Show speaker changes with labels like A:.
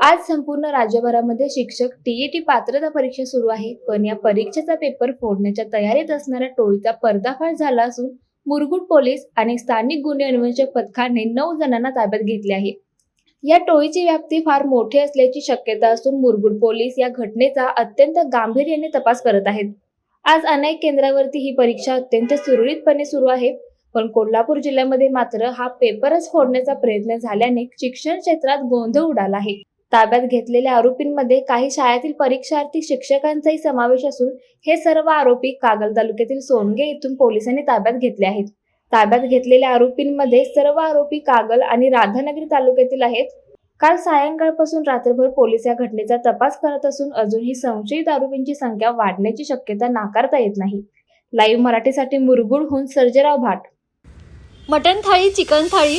A: आज संपूर्ण राज्यभरामध्ये शिक्षक टीईटी पात्रता परीक्षा सुरू आहे. पण या परीक्षेचा पेपर फोडण्याच्या तयारीत असणाऱ्या टोळीचा पर्दाफाश झाला असून मुरगुड पोलीस आणि स्थानिक गुन्हे अन्वेषक पथकाने नऊ जणांना ताब्यात घेतले आहे. या टोळीची व्याप्ती फार मोठी असल्याची शक्यता असून मुरगुड पोलीस या घटनेचा अत्यंत गांभीर्याने तपास करत आहेत. आज अनेक केंद्रावरती ही परीक्षा अत्यंत सुरळीतपणे सुरू आहे. पण कोल्हापूर जिल्ह्यामध्ये मात्र हा पेपरच फोडण्याचा प्रयत्न झाल्याने शिक्षण क्षेत्रात गोंधळ उडाला आहे. ताब्यात घेतलेल्या आरोपींमध्ये काही शाळेतील परीक्षार्थी शिक्षकांचाही समावेश असून हे सर्व आरोपी कागल तालुक्यातील सोनगे येथून पोलिसांनी ताब्यात घेतले आहेत. ताब्यात घेतलेल्या आरोपींमध्ये सर्व आरोपी कागल आणि राधानगरी तालुक्यातील आहेत. काल सायंकाळपासून रात्रभर पोलीस या घटनेचा तपास करत असून अजूनही संशयित आरोपींची संख्या वाढण्याची शक्यता नाकारता येत नाही. लाईव्ह मराठीसाठी मुरगुडहून Sarjerao Bhat.
B: Mutton thali chicken thali